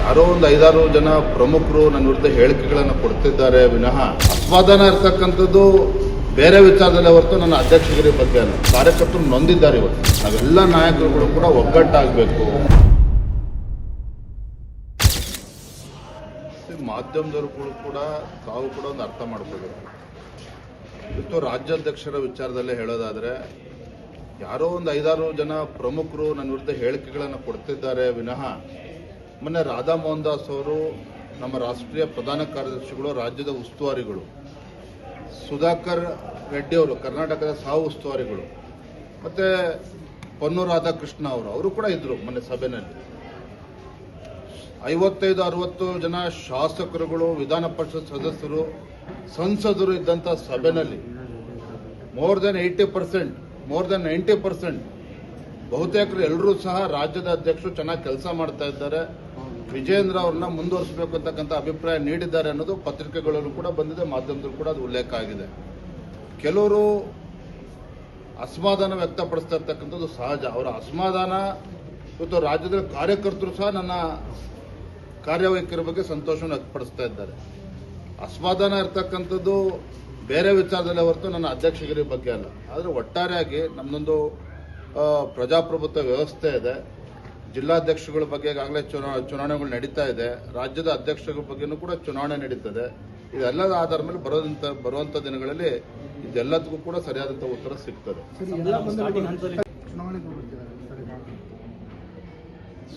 ಯಾರೋ ಒಂದು ಐದಾರು ಜನ ಪ್ರಮುಖರು ನನ್ನ ವಿರುದ್ಧ ಹೇಳಿಕೆಗಳನ್ನು ಕೊಡ್ತಿದ್ದಾರೆ ವಿನಃ ಅಸಮಾಧಾನ ಇರ್ತಕ್ಕಂಥದ್ದು ಬೇರೆ ವಿಚಾರದಲ್ಲೇ ಹೊರತು ನನ್ನ ಅಧ್ಯಕ್ಷಗಿರಿ ಬಗ್ಗೆ ಅಲ್ಲ. ಕಾರ್ಯಕರ್ತರು ನೊಂದಿದ್ದಾರೆ ಇವತ್ತು. ನಾವೆಲ್ಲ ನಾಯಕರುಗಳು ಕೂಡ ಒಗ್ಗಟ್ಟಾಗಬೇಕು. ಮಾಧ್ಯಮದವರು ಕೂಡ ತಾವು ಕೂಡ ಒಂದು ಅರ್ಥ ಮಾಡ್ಕೋಬೇಕು. ಇವತ್ತು ರಾಜ್ಯಾಧ್ಯಕ್ಷರ ವಿಚಾರದಲ್ಲೇ ಹೇಳೋದಾದರೆ, ಯಾರೋ ಒಂದು ಐದಾರು ಜನ ಪ್ರಮುಖರು ನನ್ನ ವಿರುದ್ಧ ಹೇಳಿಕೆಗಳನ್ನು ಕೊಡ್ತಿದ್ದಾರೆ ವಿನಃ ಮೊನ್ನೆ ರಾಧಾ ಮೋಹನ್ ದಾಸ್ ಅವರು ನಮ್ಮ ರಾಷ್ಟ್ರೀಯ ಪ್ರಧಾನ ಕಾರ್ಯದರ್ಶಿಗಳು, ರಾಜ್ಯದ ಉಸ್ತುವಾರಿಗಳು, ಸುಧಾಕರ್ ರೆಡ್ಡಿ ಅವರು, ಕರ್ನಾಟಕದ ಸಹ ಉಸ್ತುವಾರಿಗಳು, ಮತ್ತೆ ಪೊನ್ನು ರಾಧಾಕೃಷ್ಣ ಅವರು ಅವರು ಕೂಡ ಇದ್ರು ಮೊನ್ನೆ ಸಭೆಯಲ್ಲಿ ಐವತ್ತೈದು, ಅರವತ್ತು ಜನ ಶಾಸಕರುಗಳು, ವಿಧಾನ ಪರಿಷತ್ ಸದಸ್ಯರು, ಸಂಸದರು ಇದ್ದಂಥ ಸಭೆಯಲ್ಲಿ more than eighty percent, more than ninety percent ಬಹುತೇಕರು ಎಲ್ಲರೂ ಸಹ ರಾಜ್ಯದ ಅಧ್ಯಕ್ಷರು ಚೆನ್ನಾಗಿ ಕೆಲಸ ಮಾಡ್ತಾ ಇದ್ದಾರೆ. ವಿಜೇಂದ್ರ ಅವ್ರನ್ನ ಮುಂದುವರಿಸಬೇಕು ಅಂತಕ್ಕಂಥ ಅಭಿಪ್ರಾಯ ನೀಡಿದ್ದಾರೆ ಅನ್ನೋದು ಪತ್ರಿಕೆಗಳಲ್ಲೂ ಕೂಡ ಬಂದಿದೆ, ಮಾಧ್ಯಮದಲ್ಲೂ ಕೂಡ ಅದು ಉಲ್ಲೇಖ ಆಗಿದೆ. ಕೆಲವರು ಅಸಮಾಧಾನ ವ್ಯಕ್ತಪಡಿಸ್ತಾ ಇರ್ತಕ್ಕಂಥದ್ದು ಸಹಜ. ಅವರ ಅಸಮಾಧಾನ ಇವತ್ತು ರಾಜ್ಯದ ಕಾರ್ಯಕರ್ತರು ಸಹ ನನ್ನ ಕಾರ್ಯವೈಖರಿ ಬಗ್ಗೆ ಸಂತೋಷವನ್ನು ವ್ಯಕ್ತಪಡಿಸ್ತಾ ಇದ್ದಾರೆ. ಅಸಮಾಧಾನ ಇರ್ತಕ್ಕಂಥದ್ದು ಬೇರೆ ವಿಚಾರದಲ್ಲೇ ಹೊರತು ನನ್ನ ಅಧ್ಯಕ್ಷಗಿರಿ ಬಗ್ಗೆ ಅಲ್ಲ. ಆದರೆ ಒಟ್ಟಾರೆಯಾಗಿ ನಮ್ಮದೊಂದು ಪ್ರಜಾಪ್ರಭುತ್ವ ವ್ಯವಸ್ಥೆ ಇದೆ. ಜಿಲ್ಲಾಧ್ಯಕ್ಷಗಳ ಬಗ್ಗೆ ಈಗಾಗಲೇ ಚುನಾ ಚುನಾವಣೆಗಳು ನಡೀತಾ ಇದೆ. ರಾಜ್ಯದ ಅಧ್ಯಕ್ಷಗಳ ಬಗ್ಗೆನೂ ಕೂಡ ಚುನಾವಣೆ ನಡೀತದೆ. ಇದೆಲ್ಲದ ಆಧಾರದ ಮೇಲೆ ಬರೋದಂತ ಬರುವಂತ ದಿನಗಳಲ್ಲಿ ಇದೆಲ್ಲದಕ್ಕೂ ಕೂಡ ಸರಿಯಾದಂತ ಉತ್ತರ ಸಿಗ್ತದೆ.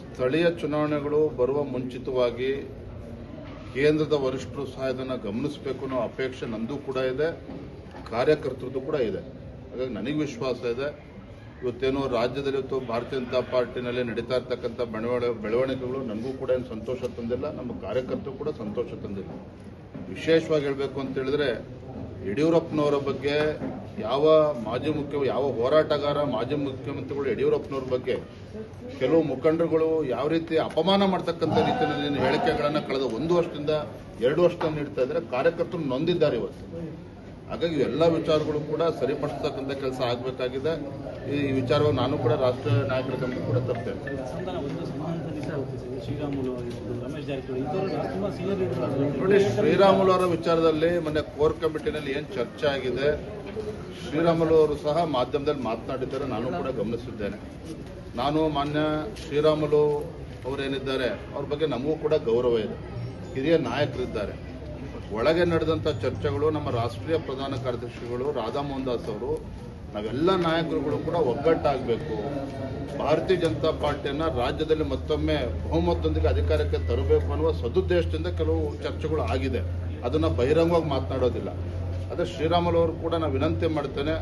ಸ್ಥಳೀಯ ಚುನಾವಣೆಗಳು ಬರುವ ಮುಂಚಿತವಾಗಿ ಕೇಂದ್ರದ ವರಿಷ್ಠರು ಸಹ ಇದನ್ನು ಗಮನಿಸಬೇಕು ಅನ್ನೋ ಅಪೇಕ್ಷೆ ನಂದು ಕೂಡ ಇದೆ. ಕಾರ್ಯಕರ್ತರದ್ದು ಕೂಡ ಇದೆ. ಹಾಗಾಗಿ ನನಗೆ ವಿಶ್ವಾಸ ಇದೆ. ಇವತ್ತೇನೋ ರಾಜ್ಯದಲ್ಲಿ ಇವತ್ತು ಭಾರತೀಯ ಜನತಾ ಪಾರ್ಟಿನಲ್ಲಿ ನಡೀತಾ ಇರ್ತಕ್ಕಂಥ ಬೆಳವಣಿಗೆ ಬೆಳವಣಿಗೆಗಳು ನನಗೂ ಕೂಡ ಏನು ಸಂತೋಷ ತಂದಿಲ್ಲ, ನಮ್ಮ ಕಾರ್ಯಕರ್ತರು ಕೂಡ ಸಂತೋಷ ತಂದಿಲ್ಲ. ವಿಶೇಷವಾಗಿ ಹೇಳಬೇಕು ಅಂತ ಹೇಳಿದ್ರೆ ಯಡಿಯೂರಪ್ಪನವರ ಬಗ್ಗೆ ಯಾವ ಮಾಜಿ ಮುಖ್ಯ, ಯಾವ ಹೋರಾಟಗಾರ ಮಾಜಿ ಮುಖ್ಯಮಂತ್ರಿಗಳು ಯಡಿಯೂರಪ್ಪನವ್ರ ಬಗ್ಗೆ ಕೆಲವು ಮುಖಂಡರುಗಳು ಯಾವ ರೀತಿ ಅಪಮಾನ ಮಾಡ್ತಕ್ಕಂಥ ರೀತಿಯಲ್ಲಿ ಹೇಳಿಕೆಗಳನ್ನು ಕಳೆದ ಒಂದು ವರ್ಷದಿಂದ, ಎರಡು ವರ್ಷದಿಂದ ನೀಡ್ತಾ ಇದ್ದಾರೆ. ಕಾರ್ಯಕರ್ತರು ನೊಂದಿದ್ದಾರೆ ಇವತ್ತು. ಹಾಗಾಗಿ ಎಲ್ಲ ವಿಚಾರಗಳು ಕೂಡ ಸರಿಪಡಿಸ್ತಕ್ಕಂಥ ಕೆಲಸ ಆಗಬೇಕಾಗಿದೆ. ಈ ವಿಚಾರವಾಗಿ ನಾನು ಕೂಡ ರಾಷ್ಟ್ರೀಯ ನಾಯಕರ ಗಮನ ಕೂಡ ತರ್ತೇನೆ ನೋಡಿ ಶ್ರೀರಾಮುಲು ಅವರ ವಿಚಾರದಲ್ಲಿ ಮೊನ್ನೆ ಕೋರ್ ಕಮಿಟಿನಲ್ಲಿ ಏನು ಚರ್ಚೆ ಆಗಿದೆ ಶ್ರೀರಾಮುಲು ಅವರು ಸಹ ಮಾಧ್ಯಮದಲ್ಲಿ ಮಾತನಾಡಿದ್ದಾರೆ ನಾನು ಕೂಡ ಗಮನಿಸಿದ್ದೇನೆ. ನಾನು ಮಾನ್ಯ ಶ್ರೀರಾಮುಲು ಅವರೇನಿದ್ದಾರೆ ಅವ್ರ ಬಗ್ಗೆ ನಮಗೂ ಕೂಡ ಗೌರವ ಇದೆ. ಹಿರಿಯ ನಾಯಕರಿದ್ದಾರೆ. ಒಳಗೆ ನಡೆದಂಥ ಚರ್ಚೆಗಳು, ನಮ್ಮ ರಾಷ್ಟ್ರೀಯ ಪ್ರಧಾನ ಕಾರ್ಯದರ್ಶಿಗಳು ರಾಧಾ ಮೋಹನ್ ದಾಸ್ ಅವರು, ನಾವೆಲ್ಲ ನಾಯಕರುಗಳು ಕೂಡ ಒಗ್ಗಟ್ಟಾಗಬೇಕು. ಭಾರತೀಯ ಜನತಾ ಪಾರ್ಟಿಯನ್ನು ರಾಜ್ಯದಲ್ಲಿ ಮತ್ತೊಮ್ಮೆ ಬಹುಮತದೊಂದಿಗೆ ಅಧಿಕಾರಕ್ಕೆ ತರಬೇಕು ಅನ್ನುವ ಸದುದ್ದೇಶದಿಂದ ಕೆಲವು ಚರ್ಚೆಗಳು ಆಗಿದೆ. ಅದನ್ನು ಬಹಿರಂಗವಾಗಿ ಮಾತನಾಡೋದಿಲ್ಲ. ಅದೇ ಶ್ರೀರಾಮುಲು ಕೂಡ ನಾನು ವಿನಂತಿ ಮಾಡ್ತೇನೆ,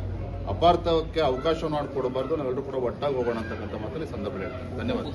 ಅಪಾರ್ಥಕ್ಕೆ ಅವಕಾಶ ಮಾಡಿಕೊಡಬಾರ್ದು ನಾವೆಲ್ಲರೂ ಕೂಡ ಒಟ್ಟಾಗಿ ಹೋಗೋಣ ಅಂತಕ್ಕಂಥ ಮಾತಲ್ಲಿ ಸಂದರ್ಭ ಹೇಳ್ತೀನಿ. ಧನ್ಯವಾದ